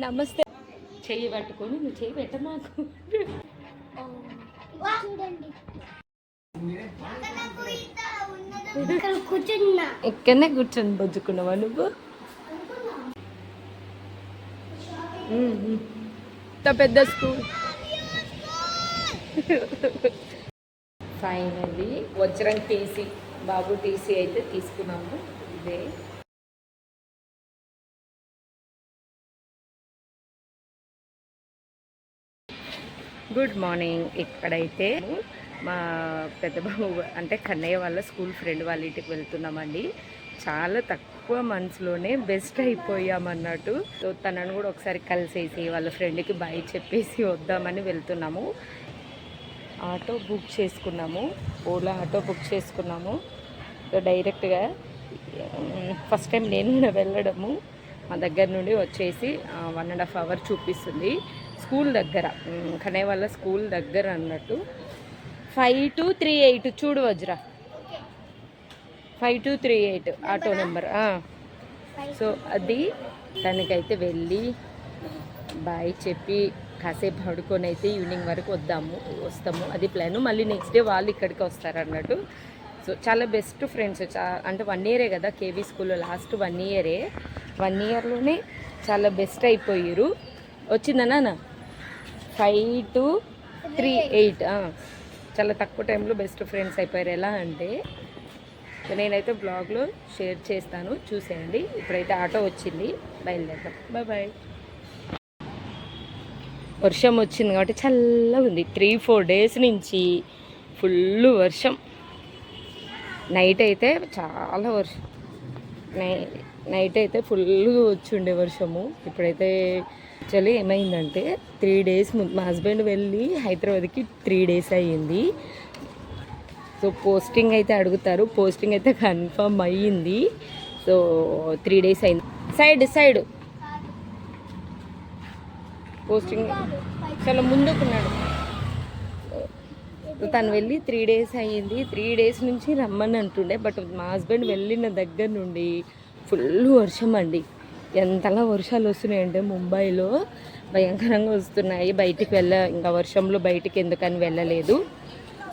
నమస్తే. చెయ్యి పట్టుకొని నువ్వు చెయ్యి పెట్ట మాకు ఇక్కడనే కూర్చొని బొజ్జుకున్నావా నువ్వు? పెద్ద స్కూల్. ఫైనల్లీ వజ్రం టీసీ బాబు టీసీ అయితే తీసుకున్నాము. ఇదే. Good morning. ఇక్కడైతే మా పెద్ద బాబు అంటే కన్నయ్య వాళ్ళ స్కూల్ ఫ్రెండ్ వాళ్ళ ఇంటికి వెళ్తున్నామండి. చాలా తక్కువ మంత్స్లోనే బెస్ట్ అయిపోయామన్నట్టు. సో తనను కూడా ఒకసారి కలిసేసి వాళ్ళ ఫ్రెండ్కి బాయ్ చెప్పేసి వద్దామని వెళ్తున్నాము. ఆటో బుక్ చేసుకున్నాము. ఓలా ఆటో బుక్ చేసుకున్నాము. డైరెక్ట్గా ఫస్ట్ టైం నేను కూడా వెళ్ళడము. మా దగ్గర నుండి వచ్చేసి వన్ అండ్ హాఫ్ అవర్ చూపిస్తుంది. స్కూల్ దగ్గర కనే వాళ్ళ స్కూల్ దగ్గర అన్నట్టు. ఫైవ్ టు త్రీ ఎయిట్ చూడు Vajra. Five two three eight auto number so అది తనకైతే వెళ్ళి బాయ్ చెప్పి కాసేపు పడుకొని అయితే ఈవినింగ్ వరకు వద్దాము వస్తాము. అది ప్లాన్. మళ్ళీ నెక్స్ట్ డే వాళ్ళు ఇక్కడికి వస్తారు అన్నట్టు. సో చాలా బెస్ట్ ఫ్రెండ్స్ అంటే వన్ ఇయరే కదా కేవీ స్కూల్లో లాస్ట్ వన్ ఇయరే వన్ ఇయర్లోనే చాలా బెస్ట్ అయిపోయారు. వచ్చిందనా ఫైవ్ టు త్రీ ఎయిట్. చాలా తక్కువ టైంలో బెస్ట్ ఫ్రెండ్స్ అయిపోయారు. ఎలా అంటే నేనైతే బ్లాగ్లో షేర్ చేస్తాను. చూసేయండి. ఇప్పుడైతే ఆటో వచ్చింది. బయలుదేరుతాం బాయ్ బాయ్. వర్షం వచ్చింది కాబట్టి చల్లగా ఉంది. త్రీ ఫోర్ డేస్ నుంచి ఫుల్ వర్షం. నైట్ అయితే చాలా వర్షం. నై నైట్ అయితే ఫుల్ వచ్చిండే వర్షము. ఇప్పుడైతే యాక్చువల్లీ ఏమైందంటే త్రీ డేస్ ముందు మా హస్బెండ్ వెళ్ళి హైదరాబాద్కి త్రీ డేస్ అయ్యింది. సో పోస్టింగ్ అయితే అడుగుతారు. పోస్టింగ్ అయితే కన్ఫర్మ్ అయ్యింది. సో త్రీ డేస్ అయింది. సైడ్ సైడ్ పోస్టింగ్ చాలా ముందుకున్నాడు. తను వెళ్ళి త్రీ డేస్ అయ్యింది. త్రీ డేస్ నుంచి రమ్మని అంటుండే. బట్ మా హస్బెండ్ వెళ్ళిన దగ్గర నుండి ఫుల్ వర్షం అండి ఎంతలా వర్షాలు వస్తున్నాయంటే ముంబైలో భయంకరంగా వస్తున్నాయి. బయటికి వెళ్ళ ఇంకా వర్షంలో బయటికి ఎందుకని వెళ్ళలేదు.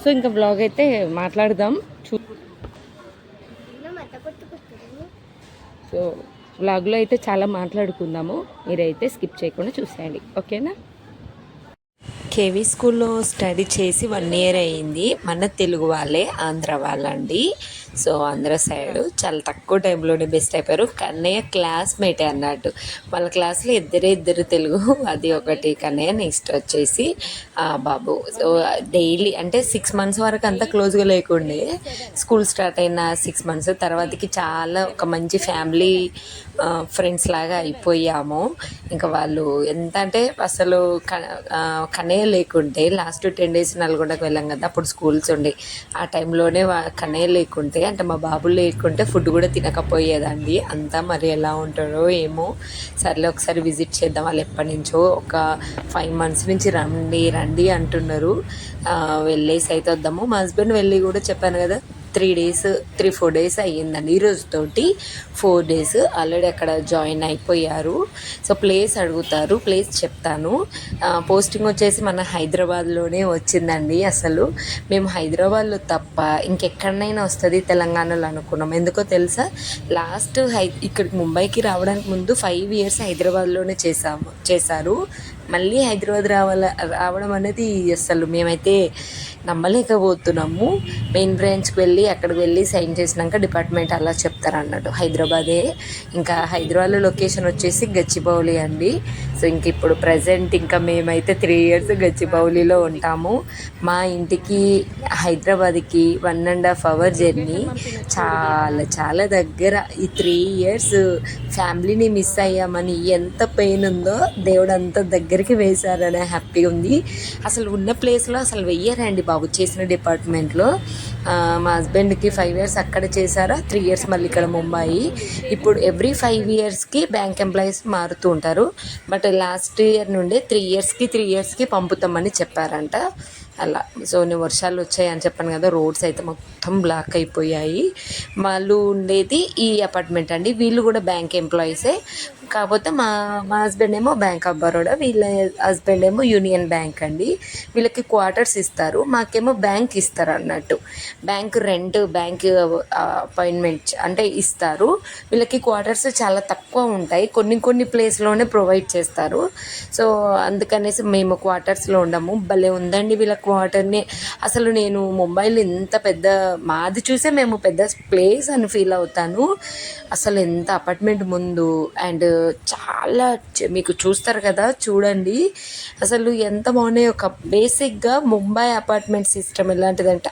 సో ఇంకా బ్లాగ్ అయితే మాట్లాడదాం. చూ సో వ్లాగ్లో అయితే చాలా మాట్లాడుకుందాము. మీరైతే స్కిప్ చేయకుండా చూసేయండి. ఓకేనా? కేవీ స్కూల్లో స్టడీ చేసి వన్ ఇయర్ అయ్యింది. మన తెలుగు వాళ్ళే ఆంధ్ర వాళ్ళండి. సో ఆంధ్ర సైడ్ చాలా తక్కువ టైంలోనే బెస్ట్ అయిపోయారు. కన్నయ్య క్లాస్మేటే అన్నట్టు. వాళ్ళ క్లాస్లో ఇద్దరే ఇద్దరు తెలుగు అది ఒకటి కన్నయ్య నెక్స్ట్ వచ్చేసి బాబు. సో డైలీ అంటే సిక్స్ మంత్స్ వరకు అంతా క్లోజ్గా లేకుండే. స్కూల్ స్టార్ట్ అయిన సిక్స్ మంత్స్ తర్వాతకి చాలా ఒక మంచి ఫ్యామిలీ ఫ్రెండ్స్ లాగా అయిపోయాము. ఇంకా వాళ్ళు ఎంత అంటే అసలు క- కన్నయ్య లేకుంటే లాస్ట్ టెన్ డేస్ నల్గొండకు వెళ్ళాం కదా అప్పుడు స్కూల్స్ ఉండే. ఆ టైంలోనే వా- లేకుంటే లేకుంటే అంటే మా బాబు లేకుంటే ఫుడ్ కూడా తినకపోయేదండి. అంతా మరి ఎలా ఉంటారో ఏమో. సర్లే ఒకసారి విజిట్ చేద్దాం. వాళ్ళు ఎప్పటి నుంచో ఒక ఫైవ్ మంత్స్ నుంచి రండి రండి అంటున్నారు. ఆ, వెళ్ళేసి అయితే వద్దాము. మా హస్బెండ్ వెళ్ళి కూడా చెప్పాను కదా. Three days three four days అయ్యిందండి. ఈరోజుతోటి ఫోర్ డేస్ ఆల్రెడీ అక్కడ జాయిన్ అయిపోయారు. సో ప్లేస్ అడుగుతారు ప్లేస్ చెప్తాను. పోస్టింగ్ వచ్చేసి మన హైదరాబాద్లోనే వచ్చిందండి అసలు. మేము హైదరాబాద్లో తప్ప ఇంకెక్కడనైనా వస్తుంది తెలంగాణలో అనుకున్నాం. ఎందుకో తెలుసా? లాస్ట్ హై ఇక్కడికి ముంబైకి రావడానికి ముందు ఫైవ్ ఇయర్స్ హైదరాబాద్లోనే చేసాము చేశారు. మళ్ళీ హైదరాబాద్ రావాల రావడం అనేది అసలు మేమైతే నమ్మలేకపోతున్నాము. మెయిన్ బ్రాంచ్కి వెళ్ళి అక్కడికి వెళ్ళి సైన్ చేసినాక డిపార్ట్మెంట్ అలా చెప్తారు అన్నట్టు హైదరాబాదే. ఇంకా హైదరాబాద్లో లొకేషన్ వచ్చేసి గచ్చిబౌలి అండి. సో ఇంక ఇప్పుడు ప్రజెంట్ ఇంకా మేమైతే త్రీ ఇయర్స్ గచ్చిబౌలిలో ఉంటాము. మా ఇంటికి హైదరాబాద్కి one and half hour journey. చాలా చాలా దగ్గర ఈ త్రీ ఇయర్స్ ఫ్యామిలీని మిస్ అయ్యామని ఎంత పెయిన్ ఉందో దేవుడు అంత దగ్గరికి వేశారనే హ్యాపీ ఉంది. అసలు ఉన్న ప్లేస్లో అసలు వెయ్యారండి బాబు చేసిన డిపార్ట్మెంట్లో. మా హస్బెండ్కి ఫైవ్ ఇయర్స్ అక్కడ చేశారా త్రీ ఇయర్స్ మళ్ళీ ఇక్కడ ముంబాయి. ఇప్పుడు ఎవ్రీ ఫైవ్ ఇయర్స్కి బ్యాంక్ ఎంప్లాయీస్ మారుతూ ఉంటారు. బట్ లాస్ట్ ఇయర్ నుండి త్రీ ఇయర్స్కి త్రీ ఇయర్స్కి పంపుతామని చెప్పారంట. అలా. సో నేను వర్షాలు వచ్చాయి అని చెప్పాను కదా రోడ్స్ అయితే మొత్తం బ్లాక్ అయిపోయాయి. వాళ్ళు ఉండేది ఈ అపార్ట్మెంట్ అండి. వీళ్ళు కూడా బ్యాంక్ ఎంప్లాయీసే కాకపోతే మా మా హస్బెండ్ ఏమో బ్యాంక్ ఆఫ్ బరోడా వీళ్ళ హస్బెండ్ ఏమో యూనియన్ బ్యాంక్ అండి. వీళ్ళకి క్వార్టర్స్ ఇస్తారు మాకేమో బ్యాంక్ ఇస్తారు అన్నట్టు. బ్యాంక్ రెంట్ బ్యాంక్ అపాయింట్మెంట్ అంటే ఇస్తారు. వీళ్ళకి క్వార్టర్స్ చాలా తక్కువ ఉంటాయి కొన్ని కొన్ని ప్లేస్లోనే ప్రొవైడ్ చేస్తారు. సో అందుకనేసి మేము క్వార్టర్స్లో ఉండము. భలే ఉందండి వీళ్ళ క్వార్టర్ని అసలు నేను ముంబైలో ఇంత పెద్ద మాది చూసే మేము పెద్ద ప్లేస్ అని ఫీల్ అవుతాను. అసలు ఎంత అపార్ట్మెంట్ ముందు అండ్ చాలా మీకు చూస్తారు కదా చూడండి. అసలు ఎంత బాగున్నాయి ఒక బేసిక్గా ముంబై అపార్ట్మెంట్ సిస్టమ్ ఎలాంటిదంటే.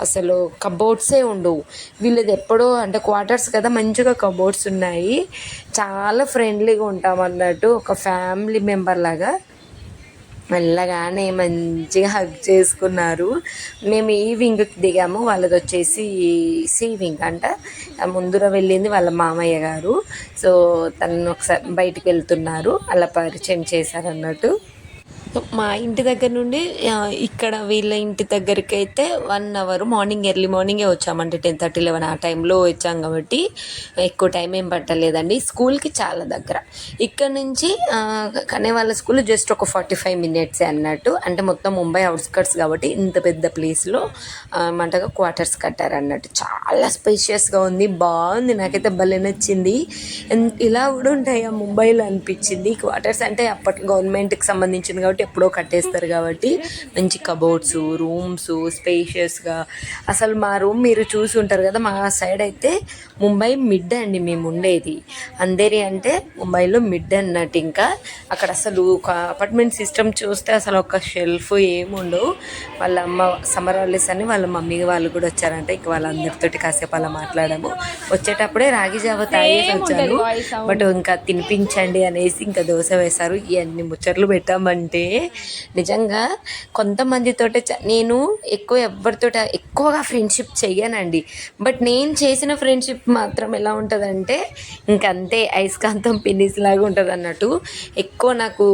అసలు కబోర్డ్సే ఉండవు. వీళ్ళది ఎప్పుడో అంటే క్వార్టర్స్ కదా మంచిగా కబోర్డ్స్ ఉన్నాయి. చాలా ఫ్రెండ్లీగా ఉంటాం అన్నట్టు ఒక ఫ్యామిలీ మెంబర్ లాగా. మెల్లగానే మంచిగా హగ్ చేసుకున్నారు. మేము ఈ వింగ్కి దిగాము. వాళ్ళది వచ్చేసి సి వింగ్ అంట. ముందుర వెళ్ళింది వాళ్ళ మామయ్య గారు. సో తను ఒకసారి బయటికి వెళ్తున్నారు. అలా పరిచయం చేశారన్నట్టు. మా ఇంటి దగ్గర నుండి ఇక్కడ వీళ్ళ ఇంటి దగ్గరికి అయితే వన్ అవర్ మార్నింగ్ ఎర్లీ మార్నింగే వచ్చామంటే టెన్ థర్టీ లెవెన్ ఆ టైంలో వచ్చాం కాబట్టి ఎక్కువ టైం ఏం పట్టలేదండి. స్కూల్కి చాలా దగ్గర. ఇక్కడ నుంచి కానీ వాళ్ళ స్కూల్ జస్ట్ ఒక ఫార్టీ ఫైవ్ మినిట్సే అన్నట్టు. అంటే మొత్తం ముంబై అవుట్స్కట్స్ కాబట్టి ఇంత పెద్ద ప్లేస్లో మంటగా క్వార్టర్స్ కట్టారు అన్నట్టు చాలా స్పేషియస్గా ఉంది. బాగుంది. నాకైతే భలే నచ్చింది. ఇలా కూడా ఉంటాయి ఆ ముంబైలో అనిపించింది. క్వార్టర్స్ అంటే అప్పటి గవర్నమెంట్కి సంబంధించింది కాబట్టి ఎప్పుడో కట్టేస్తారు కాబట్టి మంచి కబోర్డ్స్ రూమ్స్ స్పేషియస్గా అసలు మా రూమ్ మీరు చూసి ఉంటారు కదా మా సైడ్ అయితే ముంబై మిడ్ అండి మేము ఉండేది. అందేరి అంటే ముంబైలో మిడ్ అన్నట్టు ఇంకా. అక్కడ అసలు ఒక అపార్ట్మెంట్ సిస్టమ్ చూస్తే అసలు ఒక షెల్ఫ్ ఏముండవు వాళ్ళ అమ్మ సమ్మర్ హాలిడేస్ అని వాళ్ళ మమ్మీ వాళ్ళు కూడా వచ్చారంట ఇక వాళ్ళందరితోటి కాసేపు అలా మాట్లాడాము. వచ్చేటప్పుడే రాగి జావ తాగేసి వచ్చాను. బట్ ఇంకా తినిపించండి అనేసి ఇంకా దోశ వేశారు. ఇవన్నీ ముచ్చట్లు పెట్టామంటే నిజంగా కొంతమందితోటే చ- నేను ఎక్కువ ఎవరితో ఎక్కువగా ఫ్రెండ్షిప్ చెయ్యనండి. బట్ నేను చేసిన ఫ్రెండ్షిప్ మాత్రం ఎలా ఉంటుందంటే ఇంకంతే అయస్కాంతం పిన్నిస్ లాగా ఉంటుంది అన్నట్టు ఎక్కువ నాకు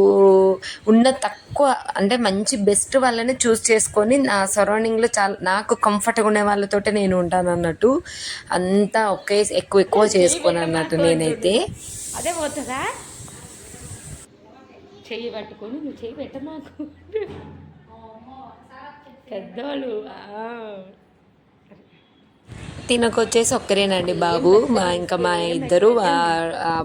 ఉన్న తక్కువ అంటే మంచి బెస్ట్ వాళ్ళని చూస్ చేసుకొని నా సరౌండింగ్లో చాలా నాకు కంఫర్ట్గా ఉండే వాళ్ళతోటే నేను ఉంటాను అన్నట్టు అంతా ఒకే ఎక్కువ ఎక్కువ చేసుకోను అన్నట్టు నేనైతే. అదే పోతుందా? చెయ్యి పట్టుకొని నువ్వు చెయ్యి పెట్ట మాకు పెద్దవాళ్ళు ఆ. తినకొచ్చేసి ఒక్కరేనండి బాబు. మా ఇంకా మా ఇద్దరు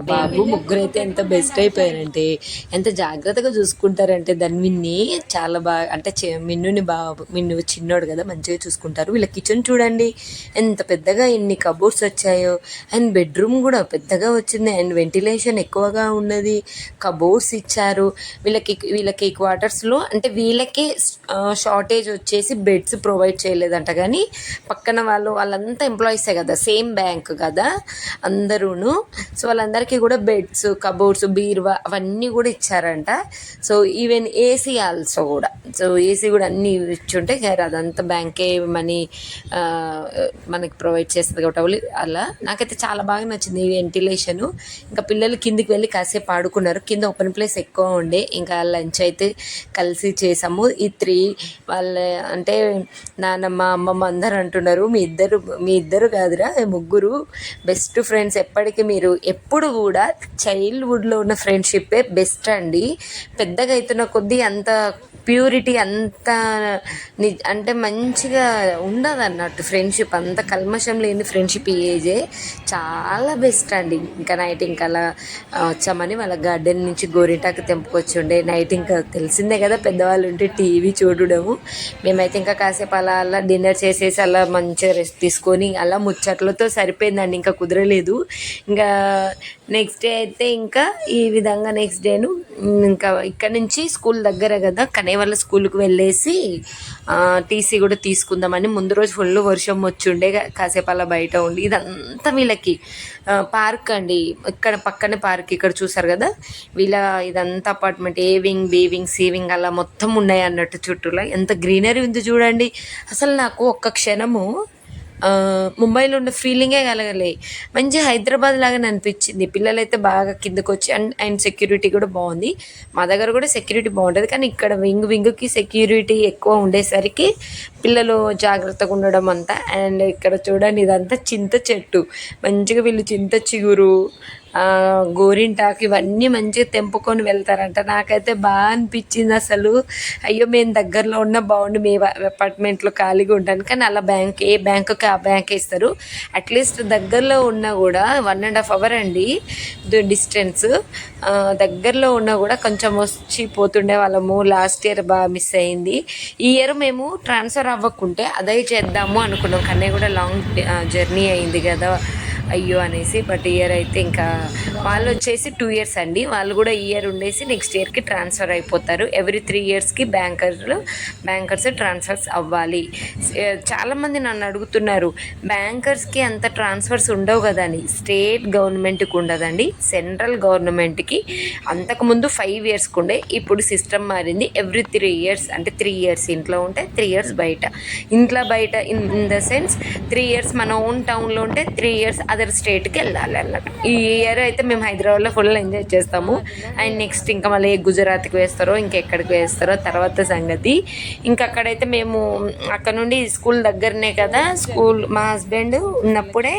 బాబు ముగ్గురు అయితే ఎంత బెస్ట్ అయిపోయారంటే ఎంత జాగ్రత్తగా చూసుకుంటారంటే ధన్విన్ని చాలా బాగా అంటే చి- మిన్నుని బాబు మిన్ను చిన్నోడు కదా మంచిగా చూసుకుంటారు. వీళ్ళ కిచెన్ చూడండి ఎంత పెద్దగా ఎన్ని కబోర్డ్స్ వచ్చాయో అండ్ బెడ్రూమ్ కూడా పెద్దగా వచ్చింది అండ్ వెంటిలేషన్ ఎక్కువగా ఉన్నది కబోర్డ్స్ ఇచ్చారు. వీళ్ళకి వీళ్ళకి క్వార్టర్స్లో అంటే వీళ్ళకే షార్టేజ్ వచ్చేసి బెడ్స్ ప్రొవైడ్ చేయలేదంట. కానీ పక్కన వాళ్ళు వాళ్ళంతా ఎంప్లాయీసే కదా సేమ్ బ్యాంక్ కదా అందరూను. సో వాళ్ళందరికీ కూడా బెడ్స్ కబోర్డ్స్ బీరువా అవన్నీ కూడా ఇచ్చారంట. సో ఈవెన్ ఏసీ ఆల్సో కూడా. సో ఏసీ కూడా అన్నీ ఇచ్చుంటే ఖైర్ అదంతా బ్యాంకే మనీ మనకి ప్రొవైడ్ చేస్తుంది కాబట్టి అలా. నాకైతే చాలా బాగా నచ్చింది ఈ వెంటిలేషన్ ఇంకా పిల్లలు కిందికి వెళ్ళి కాసేపు ఆడుకున్నారు. కింద ఓపెన్ ప్లేస్ ఎక్కువ ఉండే. ఇంకా లంచ్ అయితే కలిసి చేసాము. ఈ త్రీ వాళ్ళ అంటే నానమ్మ అమ్మమ్మ అందరు అంటున్నారు. మీ ఇద్దరు మీ ఇద్దరు కాదురా ముగ్గురు బెస్ట్ ఫ్రెండ్స్ ఎప్పటికీ మీరు ఎప్పుడు కూడా చైల్డ్హుడ్లో ఉన్న ఫ్రెండ్షిప్పే బెస్ట్ అండి. పెద్దగా అవుతున్న కొద్దీ అంత ప్యూరిటీ అంత ని అంటే మంచిగా ఉండదు అన్నట్టు ఫ్రెండ్షిప్ అంత కల్మషం లేని ఫ్రెండ్షిప్ ఈ ఏజే చాలా బెస్ట్ అండి. ఇంకా నైట్ ఇంకా అలా వచ్చామని వాళ్ళ గార్డెన్ నుంచి గోరింటాకు తెంపుకొచ్చి ఉండే. నైట్ ఇంకా తెలిసిందే కదా పెద్దవాళ్ళు ఉంటే టీవీ చూడడము. మేమైతే ఇంకా కాసేపు అలా అలా డిన్నర్ చేసేసి అలా మంచిగా రెస్ట్ తీసుకొని అలా ముచ్చట్లతో సరిపోయిందండి ఇంకా కుదరలేదు. ఇంకా నెక్స్ట్ డే అయితే ఇంకా ఈ విధంగా నెక్స్ట్ డేను ఇంకా ఇక్కడ నుంచి స్కూల్ దగ్గర కదా కనేవాళ్ళ స్కూల్కి వెళ్ళేసి టీసీ కూడా తీసుకుందామని ముందు రోజు ఫుల్ వర్షం వచ్చిండే కాసేపు అలా బయట ఉండి ఇదంతా వీళ్ళకి పార్క్ అండి. ఇక్కడ పక్కనే పార్క్ ఇక్కడ చూసారు కదా వీళ్ళ ఇదంతా apartment A wing B wing C wing అలా మొత్తం ఉన్నాయి అన్నట్టు చుట్టూలో. ఎంత గ్రీనరీ ఉంది చూడండి. అసలు నాకు ఒక్క క్షణము ముంబైలో ఉన్న ఫీలింగే కలగలే. మంచి హైదరాబాద్ లాగానే అనిపించింది. పిల్లలైతే బాగా కిందకు వచ్చి అండ్ అండ్ సెక్యూరిటీ కూడా బాగుంది. మా దగ్గర కూడా సెక్యూరిటీ బాగుంటుంది. కానీ ఇక్కడ వింగ్ వింగ్కి సెక్యూరిటీ ఎక్కువ ఉండేసరికి పిల్లలు జాగ్రత్తగా ఉండడం అంతా. అండ్ ఇక్కడ చూడండి ఇదంతా చింత చెట్టు. మంచిగా వీళ్ళు చింత చిగురు గోరింటాకు ఇవన్నీ మంచిగా తెంపుకొని వెళ్తారంట. నాకైతే బాగా అనిపించింది అసలు. అయ్యో మేము దగ్గరలో ఉన్న బాగుండు మీ అపార్ట్మెంట్లో ఖాళీగా ఉంటాను. కానీ అలా బ్యాంక్ ఏ బ్యాంకుకి ఆ బ్యాంక్ ఇస్తారు అట్లీస్ట్ దగ్గరలో ఉన్నా కూడా వన్ అండ్ హాఫ్ అవర్ అండి. డిస్టెన్స్. దగ్గరలో ఉన్నా కూడా కొంచెం వచ్చి పోతుండే వాళ్ళము. లాస్ట్ ఇయర్ బాగా మిస్ అయింది. ఈ ఇయర్ మేము ట్రాన్స్ఫర్ అవ్వకుంటే అదే చేద్దాము అనుకున్నాం. కానీ కూడా లాంగ్ జర్నీ అయింది కదా. అయ్యో అనేసి బట్ ఇయర్ అయితే ఇంకా వాళ్ళు వచ్చేసి టూ ఇయర్స్ అండి. వాళ్ళు కూడా ఈ ఇయర్ ఉండేసి నెక్స్ట్ ఇయర్కి ట్రాన్స్ఫర్ అయిపోతారు. ఎవ్రీ త్రీ ఇయర్స్కి బ్యాంకర్లు బ్యాంకర్స్ ట్రాన్స్ఫర్స్ అవ్వాలి. చాలామంది నన్ను అడుగుతున్నారు బ్యాంకర్స్కి అంత ట్రాన్స్ఫర్స్ ఉండవు కదా అని స్టేట్ గవర్నమెంట్కి ఉండదండి. సెంట్రల్ గవర్నమెంట్కి అంతకుముందు ఫైవ్ ఇయర్స్కి ఉండే. ఇప్పుడు సిస్టమ్ మారింది. ఎవ్రీ త్రీ ఇయర్స్ అంటే త్రీ ఇయర్స్ ఇంట్లో ఉంటే త్రీ ఇయర్స్ బయట. ఇంట్లో బయట in in the sense three years మన ఓన్ టౌన్లో ఉంటే త్రీ ఇయర్స్ అదర్ స్టేట్కి వెళ్ళాలి అన్నట్టు. ఈ ఇయర్ అయితే మేము హైదరాబాద్లో ఫుల్ ఎంజాయ్ చేస్తాము. అండ్ నెక్స్ట్ ఇంకా మళ్ళీ గుజరాత్కి వేస్తారో ఇంకెక్కడికి వేస్తారో తర్వాత సంగతి. ఇంకా అక్కడైతే మేము అక్కడ నుండి స్కూల్ దగ్గరనే కదా స్కూల్ మా హస్బెండ్ ఉన్నప్పుడే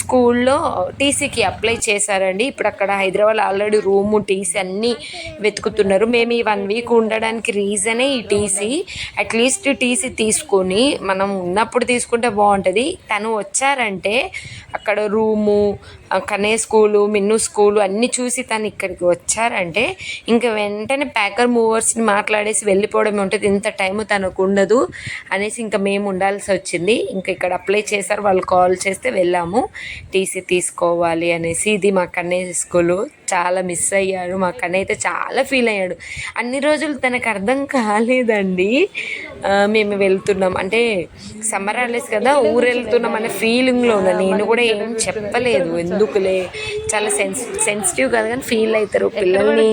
స్కూల్లో టీసీకి అప్లై చేశారండి. ఇప్పుడు అక్కడ హైదరాబాద్ ఆల్రెడీ రూము టీసీ అన్నీ వెతుకుతున్నారు. మేము ఈ వన్ వీక్ ఉండడానికి రీజనే ఈ టీసీ. అట్లీస్ట్ టీసీ తీసుకొని మనం ఉన్నప్పుడు తీసుకుంటే బాగుంటుంది. తను వచ్చారంటే అక్కడ రూము ఆ కనే స్కూలు మిన్ను స్కూలు అన్నీ చూసి తను ఇక్కడికి వచ్చారంటే ఇంకా వెంటనే ప్యాకర్ మూవర్స్ని మాట్లాడేసి వెళ్ళిపోవడం ఉంటుంది. ఇంత టైం తనకు ఉండదు అనేసి ఇంకా మేము ఉండాల్సి వచ్చింది. ఇంకా ఇక్కడ అప్లై చేశారు. వాళ్ళు కాల్ చేస్తే వెళ్ళాము. టీసీ తీసుకోవాలి అనేసి ఇది మా కన్నయ్య స్కూలు. చాలా మిస్ అయ్యాడు. మా కన్నయ్య అయితే చాలా ఫీల్ అయ్యాడు. అన్ని రోజులు తనకు అర్థం కాలేదండి. మేము వెళ్తున్నాం. అంటే సమ్మర్ హాలిడేస్ కదా ఊరు వెళ్తున్నాం అనే ఫీలింగ్లో ఉన్నా నేను కూడా ఏం చెప్పలేదు. ఎందుకులే? చాలా సెన్స్ సెన్సిటివ్ కాదు కానీ ఫీల్ అవుతారు. పిల్లల్ని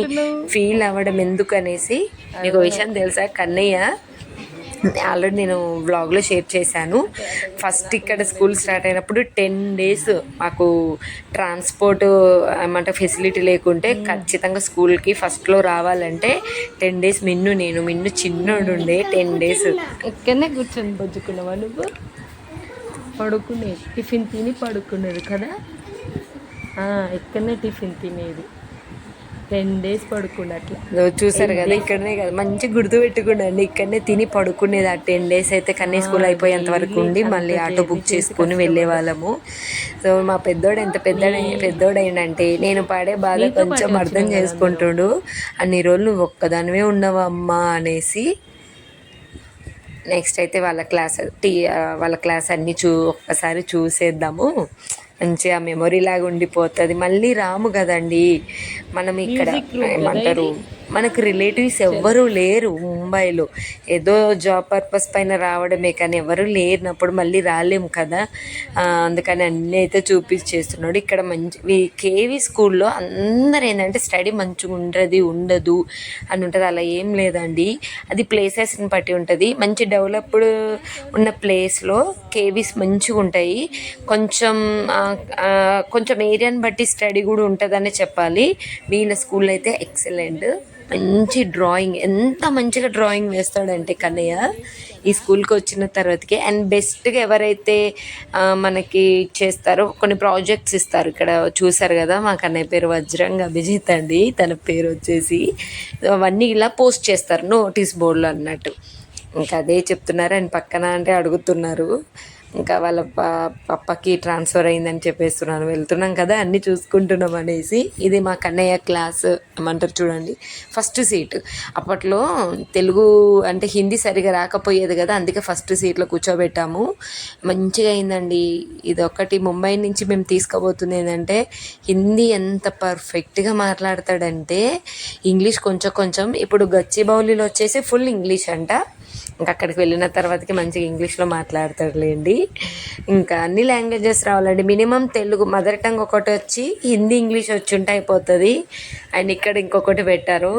ఫీల్ అవ్వడం ఎందుకు అనేసి మీకు విషయం తెలుసా? కన్నయ్య ఆల్రెడీ నేను వ్లాగ్లో షేర్ చేశాను. ఫస్ట్ ఇక్కడ స్కూల్ స్టార్ట్ అయినప్పుడు టెన్ డేస్ మాకు ట్రాన్స్పోర్ట్ ఏమంటే ఫెసిలిటీ లేకుంటే ఖచ్చితంగా స్కూల్కి ఫస్ట్లో రావాలంటే టెన్ డేస్ మిన్ను నేను. మిన్ను చిన్నోడు ఉండే టెన్ డేస్ ఇక్కడనే కూర్చొని బొజ్జుకున్నావా నువ్వు? పడుకునే టిఫిన్ తిని పడుకునేది కదా? ఇక్కడనే టిఫిన్ తినేది. టెన్ డేస్ పడుకుండే అట్లా. చూసారు కదా ఇక్కడనే కదా మంచి గుర్తు పెట్టుకుండండి ఇక్కడనే తిని పడుకునేది ఆ టెన్ డేస్ అయితే కన్నీ స్కూల్ అయిపోయేంత వరకు ఉండి మళ్ళీ ఆటో బుక్ చేసుకుని వెళ్ళే వాళ్ళము సో మా పెద్దోడు ఎంత పెద్ద పెద్దోడైందంటే నేను పాడే బాధ కొంచెం అర్థం చేసుకుంటుడు. అన్ని రోజులు నువ్వు ఒక్కదానివే ఉన్నావా అమ్మా అనేసి నెక్స్ట్ అయితే వాళ్ళ క్లాస్ టీ వాళ్ళ క్లాస్ అన్నీ చూ ఒక్కసారి చూసేద్దాము. మంచిగా మెమొరీ లాగా ఉండిపోతుంది. మళ్ళీ రాము కదండి. మనం ఇక్కడ ఏమంటారు? మనకు రిలేటివ్స్ ఎవ్వరూ లేరు ముంబైలో. ఏదో జాబ్ పర్పస్ పైన రావడమే కానీ ఎవరు లేనప్పుడు మళ్ళీ రాలేము కదా. అందుకని అన్నీ అయితే చూపించేస్తున్నాడు. ఇక్కడ మంచి కేవీ స్కూల్లో అందరు ఏంటంటే స్టడీ మంచిగా ఉండదు ఉండదు అని ఉంటుంది. అలా ఏం లేదండి. అది ప్లేసెస్ని బట్టి ఉంటుంది. మంచి డెవలప్డ్ ఉన్న ప్లేస్లో కేవీస్ మంచిగా ఉంటాయి. కొంచెం కొంచెం ఏరియాని బట్టి స్టడీ కూడా ఉంటుందనే చెప్పాలి. వీళ్ళ స్కూల్ అయితే ఎక్సలెంట్ మంచి డ్రాయింగ్. ఎంత మంచిగా డ్రాయింగ్ వేస్తాడంటే కన్నయ్య ఈ స్కూల్కి వచ్చిన తర్వాతకి. అండ్ బెస్ట్గా ఎవరైతే మనకి చేస్తారో కొన్ని ప్రాజెక్ట్స్ ఇస్తారు. ఇక్కడ చూసారు కదా మా కన్నయ్య పేరు వజ్రంగ్ అభిజిత్ అండి. తన పేరు వచ్చేసి అవన్నీ ఇలా పోస్ట్ చేస్తారు నోటీస్ బోర్డులో అన్నట్టు. ఇంకా అదే చెప్తున్నారు. అండ్ పక్కన అంటే అడుగుతున్నారు. ఇంకా వాళ్ళ పప్పకి ట్రాన్స్ఫర్ అయిందని చెప్పేస్తున్నాను వెళ్తున్నాం కదా అన్నీ చూసుకుంటున్నాం అనేసి. ఇది మా కన్నయ్య క్లాస్ ఏమంటారు చూడండి. ఫస్ట్ సీట్ అప్పట్లో తెలుగు అంటే హిందీ సరిగా రాకపోయేది కదా అందుకే ఫస్ట్ సీట్లో కూర్చోబెట్టాము. మంచిగా అయిందండి. ఇది ఒకటి ముంబై నుంచి మేము తీసుకోబోతుంది ఏంటంటే హిందీ ఎంత పర్ఫెక్ట్గా మాట్లాడతాడంటే ఇంగ్లీష్ కొంచెం కొంచెం ఇప్పుడు గచ్చిబౌలిలో వచ్చేసి ఫుల్ ఇంగ్లీష్ అంట. ఇంకా అక్కడికి వెళ్ళిన తర్వాతకి మంచిగా ఇంగ్లీష్లో మాట్లాడతాడులేండి ఇంకా అన్ని లాంగ్వేజెస్ రావాలండి. మినిమం తెలుగు మదర్ టంగ్ ఒకటి వచ్చి హిందీ ఇంగ్లీష్ వచ్చి ఉంటే అయిపోతుంది. అండ్ ఇక్కడ ఇంకొకటి పెట్టారు.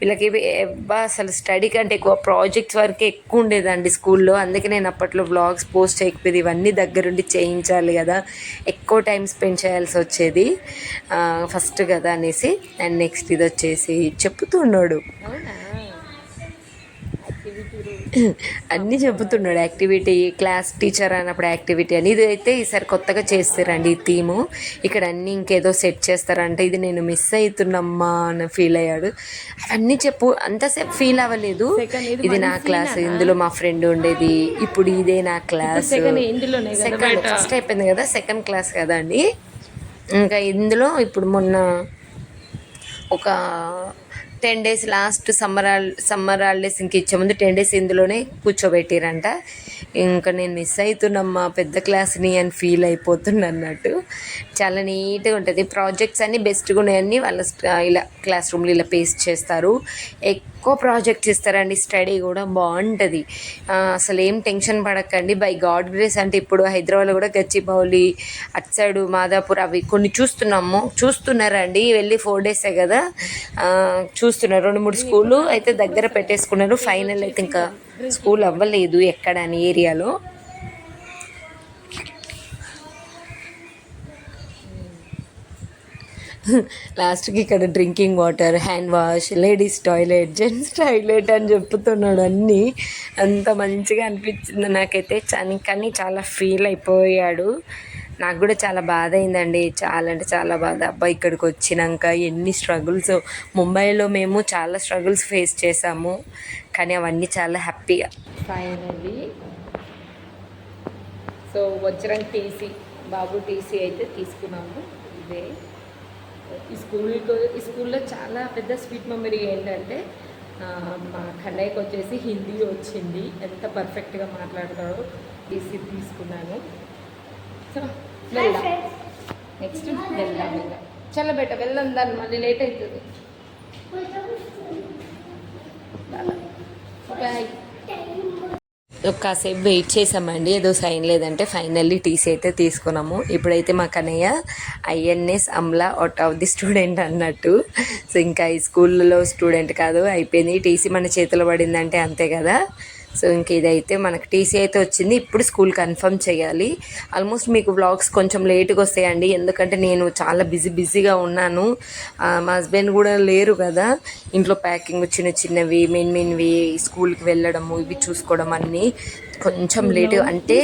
వీళ్ళకి ఎవ్వా అసలు స్టడీ కంటే ఎక్కువ ప్రాజెక్ట్స్ వరకు ఎక్కువ ఉండేదండి స్కూల్లో. అందుకే నేను అప్పట్లో వ్లాగ్స్ పోస్ట్ చేయకపోయేది. ఇవన్నీ దగ్గరుండి చేయించాలి కదా. ఎక్కువ టైం స్పెండ్ చేయాల్సి వచ్చేది. ఫస్ట్ కదా అనేసి. అండ్ నెక్స్ట్ ఇది వచ్చేసి చెప్తున్నాడు అన్నీ చెబుతున్నాడు యాక్టివిటీ క్లాస్ టీచర్ అన్నప్పుడు యాక్టివిటీ అని. ఇది అయితే ఈసారి కొత్తగా చేస్తారండి ఈ థీము. ఇక్కడ అన్నీ ఇంకేదో సెట్ చేస్తారంటే ఇది నేను మిస్ అవుతున్నమ్మా అని ఫీల్ అయ్యాడు. అవన్నీ చెప్పు అంతసేపు ఫీల్ అవ్వలేదు. ఇది నా క్లాస్ ఇందులో మా ఫ్రెండ్ ఉండేది. ఇప్పుడు ఇదే నా క్లాస్. సెకండ్. ఫస్ట్ అయిపోయింది కదా సెకండ్ క్లాస్ కదా అండి. ఇంకా ఇందులో ఇప్పుడు మొన్న ఒక ten days last summer summer holidays ఇంక ఇచ్చే ముందు టెన్ డేస్ ఇందులోనే కూర్చోబెట్టిరంట. ఇంకా నేను మిస్ అవుతున్నమ్మా పెద్ద క్లాస్ని అని ఫీల్ అయిపోతున్నా అన్నట్టు చాలా నీట్గా ఉంటుంది. ప్రాజెక్ట్స్ అన్నీ బెస్ట్గా ఉన్నాయని వాళ్ళ ఇలా క్లాస్ రూమ్లో ఇలా పేస్ట్ చేస్తారు. ఎక్కువ ప్రాజెక్ట్స్ ఇస్తారండి స్టడీ కూడా బాగుంటుంది. అసలు ఏం టెన్షన్ పడకండి. బై గాడ్ గ్రేస్ అంటే ఇప్పుడు హైదరాబాద్లో కూడా గచ్చిబౌలి అటు సైడు మాదాపూర్ అవి కొన్ని చూస్తున్నాము. చూస్తున్నారండి. వెళ్ళి ఫోర్ డేసే కదా. చూస్తున్నారు. రెండు మూడు స్కూళ్ళు అయితే దగ్గర పెట్టేసుకున్నారు. ఫైనల్ అయితే ఇంకా స్కూల్ అవ్వలేదు ఎక్కడ అని ఏరియాలో. లాస్ట్కి ఇక్కడ drinking water hand wash ladies toilet gents toilet అని చెప్తున్నాడు అన్నీ. అంత మంచిగా అనిపించింది నాకైతే. చని కానీ చాలా ఫీల్ అయిపోయాడు. నాకు కూడా చాలా బాధ అయిందండి. చాలా అంటే చాలా బాధ. అబ్బా ఇక్కడికి వచ్చినాక ఎన్ని స్ట్రగుల్స్. ముంబైలో మేము చాలా స్ట్రగుల్స్ ఫేస్ చేసాము కానీ అవన్నీ చాలా హ్యాపీగా ఫైనల్లీ. సో వజ్రం టీసీ బాబు టీసీ అయితే తీసుకున్నాము. ఇదే. ఈ స్కూల్కి ఈ స్కూల్లో చాలా పెద్ద స్వీట్ మెమరీ ఏంటంటే మా కన్నయ్యకి వచ్చేసి హిందీ వచ్చింది. ఎంత పర్ఫెక్ట్గా మాట్లాడతాడో టీసీ తీసుకున్నాను. సో వెళ్దాం. నెక్స్ట్ వెళ్దాం ఇంకా. చల్ల బెట్ట వెళ్దాం దాన్ని మళ్ళీ లేట్ అవుతుంది. బాయ్. కాసేపు వెయిట్ చేసామండి. ఏదో సైన్ లేదంటే ఫైనల్లీ టీసీ అయితే తీసుకున్నాము. ఇప్పుడైతే మా Kannayya INS Amla out of the student అన్నట్టు. సో ఇంకా ఈ స్కూల్లో స్టూడెంట్ కాదు అయిపోయింది. టీసీ మన చేతిలో పడిందంటే అంతే కదా. సో ఇంక ఇదైతే మనకు టీసీ అయితే వచ్చింది. ఇప్పుడు స్కూల్ కన్ఫర్మ్ చేయాలి. ఆల్మోస్ట్ మీకు వ్లాగ్స్ కొంచెం లేట్గా వస్తాయండి. ఎందుకంటే నేను చాలా బిజీ బిజీగా ఉన్నాను. మా హస్బెండ్ కూడా లేరు కదా. ఇంట్లో ప్యాకింగ్ చిన్న చిన్నవి మెయిన్ మెయిన్వి స్కూల్కి వెళ్ళడము ఇవి చూసుకోవడం అన్నీ కొంచెం లేట్ అంటే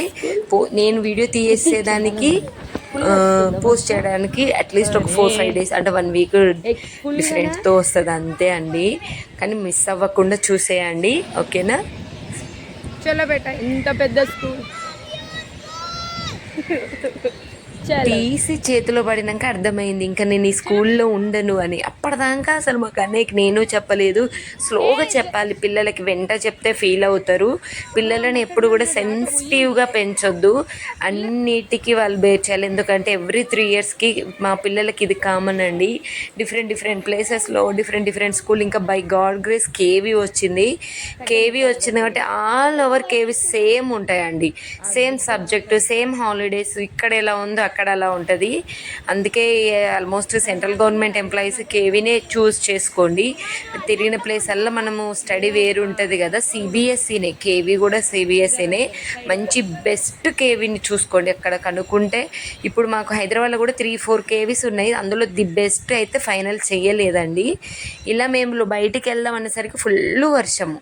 పో నేను వీడియో తీసేదానికి పోస్ట్ చేయడానికి అట్లీస్ట్ ఒక ఫోర్ ఫైవ్ డేస్ అంటే వన్ వీక్ డిఫరెంట్తో వస్తుంది అంతే అండి. కానీ మిస్ అవ్వకుండా చూసేయండి. ఓకేనా చలో ఇంత పెద్ద స్కూల్. తీసి చేతిలో పడినాక అర్థమైంది ఇంకా నేను ఈ స్కూల్లో ఉండను అని. అప్పటిదాకా అసలు మాకు అన్నయ్యకి నేను చెప్పలేదు. స్లోగా చెప్పాలి పిల్లలకి వెంట చెప్తే ఫీల్ అవుతారు. పిల్లలని ఎప్పుడు కూడా సెన్సిటివ్గా పెంచొద్దు. అన్నిటికీ వాళ్ళు బేర్ చేయాలి. ఎందుకంటే ఎవ్రీ త్రీ ఇయర్స్కి మా పిల్లలకి ఇది కామన్ అండి. డిఫరెంట్ డిఫరెంట్ ప్లేసెస్లో డిఫరెంట్ డిఫరెంట్ స్కూల్. ఇంకా బై గాడ్ గ్రేస్ కేవీ వచ్చింది. కేవీ వచ్చింది కాబట్టి ఆల్ ఓవర్ కేవీ సేమ్ ఉంటాయండి. Same subject same holidays. ఇక్కడ ఎలా ఉందో అక్కడ అలా ఉంటుంది. అందుకే ఆల్మోస్ట్ సెంట్రల్ గవర్నమెంట్ ఎంప్లాయీస్ కేవీనే చూస్ చేసుకోండి. తిరిగిన ప్లేస్ అల్లా మనము స్టడీ వేరు ఉంటుంది కదా సిబిఎస్ఈనే కేవీ కూడా సిబిఎస్ఈనే మంచి బెస్ట్ కేవీని చూసుకోండి అక్కడ కనుక్కుంటే. ఇప్పుడు మాకు హైదరాబాద్లో కూడా త్రీ ఫోర్ కేవీస్ ఉన్నాయి. అందులో ది బెస్ట్ అయితే ఫైనల్ చేయలేదండి. ఇలా మేము బయటికి వెళ్దాం అనేసరికి ఫుల్ వర్షము.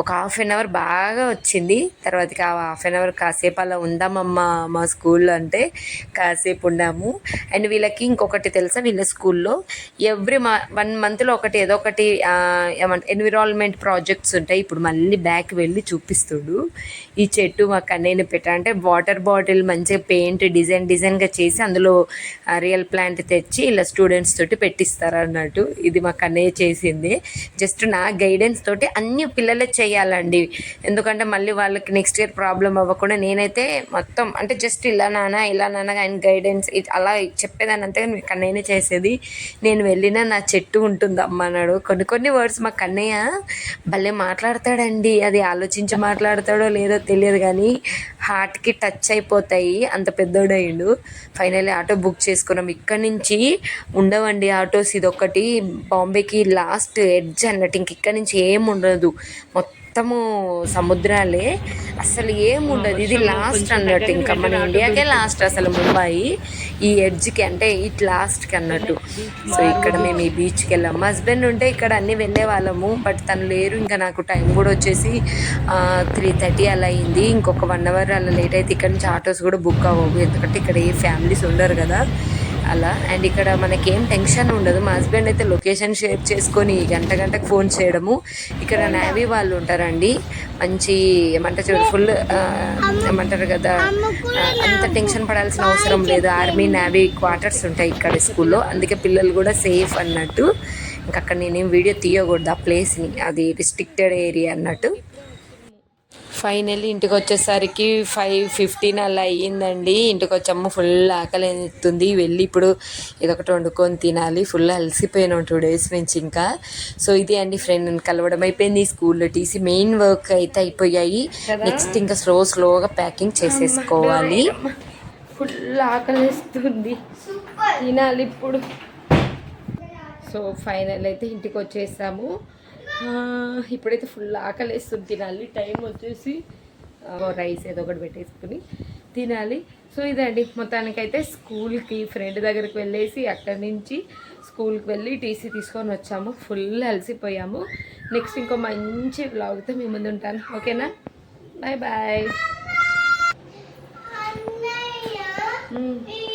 ఒక హాఫ్ అన్ అవర్ బాగా వచ్చింది. తర్వాతకి ఆ హాఫ్ అన్ అవర్ కాసేపు అలా ఉందామమ్మా మా స్కూల్లో అంటే. కాసేపు ఉన్నాము అండ్ వీళ్ళకి ఇంకొకటి తెలుసా? వీళ్ళ స్కూల్లో ఎవ్రీ మా వన్ మంత్లో ఒకటి ఏదో ఒకటి ఎన్విరాన్మెంట్ ప్రాజెక్ట్స్ ఉంటాయి. ఇప్పుడు మళ్ళీ బ్యాక్ వెళ్ళి చూపిస్తుడు. ఈ చెట్టు మా కన్నయ్యని పెట్టా అంటే వాటర్ బాటిల్ మంచిగా పెయింట్ డిజైన్ డిజైన్గా చేసి అందులో రియల్ ప్లాంట్ తెచ్చి ఇలా స్టూడెంట్స్ తోటి పెట్టిస్తారు అన్నట్టు. ఇది మా కన్నయ్య చేసింది. జస్ట్ నా గైడెన్స్ తోటి అన్ని పిల్లలే చేయాలండి. ఎందుకంటే మళ్ళీ వాళ్ళకి నెక్స్ట్ ఇయర్ ప్రాబ్లం అవ్వకుండా నేనైతే మొత్తం అంటే జస్ట్ ఇలా నాన్న ఇలా నాన్న ఆయన గైడెన్స్ అలా చెప్పేదాన్ని అంతే మీ కన్నయ్యనే చేసేది. నేను వెళ్ళిన నా చెట్టు ఉంటుంది అమ్మ అన్నాడు. కొన్ని కొన్ని వర్డ్స్ మా కన్నయ్య భలే మాట్లాడతాడండి. అది ఆలోచించి మాట్లాడతాడో లేదో తెలియదు కానీ హార్ట్కి టచ్ అయిపోతాయి. అంత పెద్దోడయ్యిండు. ఫైనల్లీ ఆటో బుక్ చేసుకున్నాం. ఇక్కడి నుంచి ఉండవండి ఆటోస్ ఇది ఒకటి బాంబేకి లాస్ట్ ఎడ్జ్ అన్నట్టు ఇంక ఇక్కడ నుంచి ఏం ఉండదు. మొత్తము సముద్రాలే. అసలు ఏం ఉండదు ఇది లాస్ట్ అన్నట్టు ఇంకా మన ఇండియాకే లాస్ట్ అసలు ముంబై. ఈ ఎడ్జ్కి అంటే ఇట్ లాస్ట్కి అన్నట్టు. సో ఇక్కడ మేము ఈ బీచ్కి వెళ్ళాము. హస్బెండ్ ఉంటే ఇక్కడ అన్నీ వెళ్ళే వాళ్ళము. బట్ తను లేరు. ఇంకా నాకు టైం కూడా వచ్చేసి త్రీ థర్టీ అలా అయింది. ఇంకొక వన్ అవర్ అలా లేట్ అయితే ఇక్కడ నుంచి ఆటోస్ కూడా బుక్ అవ్వవు. ఎందుకంటే ఇక్కడ ఏ ఫ్యామిలీస్ ఉండరు కదా. అలా. అండ్ ఇక్కడ మనకేం టెన్షన్ ఉండదు. మా హస్బెండ్ అయితే లొకేషన్ షేర్ చేసుకొని గంట గంటకు ఫోన్ చేయడము. ఇక్కడ నావీ వాళ్ళు ఉంటారండి. మంచి ఏమంటారు చూడు ఫుల్ ఏమంటారు కదా అంత టెన్షన్ పడాల్సిన అవసరం లేదు. ఆర్మీ నావీ క్వార్టర్స్ ఉంటాయి ఇక్కడ స్కూల్లో. అందుకే పిల్లలు కూడా సేఫ్ అన్నట్టు. ఇంకా అక్కడ నేనేం వీడియో తీయకూడదు ఆ ప్లేస్ని. అది రిస్ట్రిక్టెడ్ ఏరియా అన్నట్టు. ఫైనల్లీ ఇంటికి వచ్చేసరికి ఫైవ్ ఫిఫ్టీన్ అలా అయ్యిందండి. ఇంటికి వచ్చాము ఫుల్ ఆకలి ఎత్తుంది వెళ్ళి ఇప్పుడు ఇదొకటి వండుకొని తినాలి. ఫుల్ అలసిపోయినాం టూ డేస్ నుంచి ఇంకా. సో ఇది అండి ఫ్రెండ్ నేను కలవడం అయిపోయింది. స్కూల్లో టీసీ మెయిన్ వర్క్ అయితే అయిపోయాయి. నెక్స్ట్ ఇంకా స్లో స్లోగా ప్యాకింగ్ చేసేసుకోవాలి. ఫుల్ ఆకలిస్తుంది. తినాలి ఇప్పుడు. సో ఫైనల్ అయితే ఇంటికి వచ్చేసాము ఇప్పుడైతే ఫుల్ ఆకలి వేస్తుంది తినాలి. టైం వచ్చేసి రైస్ ఏదో ఒకటి పెట్టేసుకుని తినాలి. సో ఇదండి. మొత్తానికైతే స్కూల్కి ఫ్రెండ్ దగ్గరికి వెళ్ళేసి అక్కడి నుంచి స్కూల్కి వెళ్ళి టీసీ తీసుకొని వచ్చాము. ఫుల్ అలసిపోయాము. నెక్స్ట్ ఇంకో మంచి బ్లాగ్తో మీ ముందు ఉంటాను. ఓకేనా? Bye bye hmm.